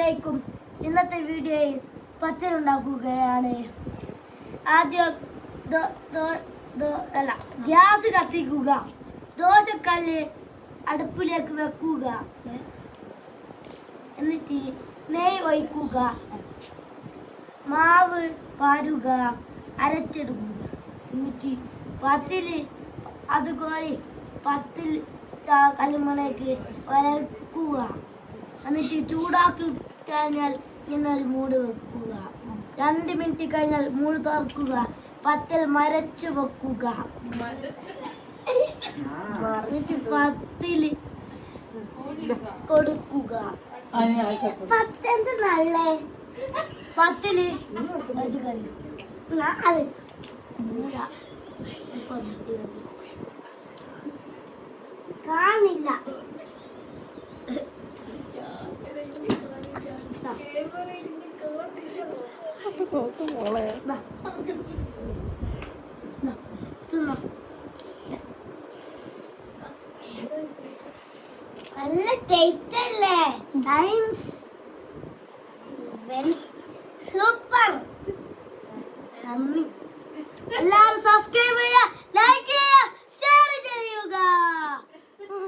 അസ്സലാമലൈക്കും. ഇന്നത്തെ വീഡിയോയിൽ പത്തിലുണ്ടാക്കുകയാണ് ആദ്യം അല്ല ഗ്യാസ് കത്തിക്കുക. ദോശക്കല്ല് അടുപ്പിലേക്ക് വെക്കുക. എന്നിട്ട് നെയ് ഒഴിക്കുക. മാവ് പാരുക. അരച്ചെടുക്കുക. എന്നിട്ട് പത്തിൽ അതുപോലെ പത്തിൽ കല്ലുമണയ്ക്ക് വരക്കുക. എന്നിട്ട് ചൂടാക്കി കഴിഞ്ഞാൽ നിങ്ങൾ മൂട് വെക്കുക. രണ്ട് മിനിറ്റ് കഴിഞ്ഞാൽ മൂട് തുറക്കുക. പത്തിൽ മരച്ചു വെക്കുക. എന്നിട്ട് പത്തിൽ കൊടുക്കുക. പത്തെന്ത് നല്ലേ? പത്തിൽ പച്ചക്കറി ഞാൻ അത് കാണില്ല ദാ. ദാ, തിന്നോ. നല്ല ടേസ്റ്റ് അല്ലേ സയൻസ് സൂപ്പർ നന്ദി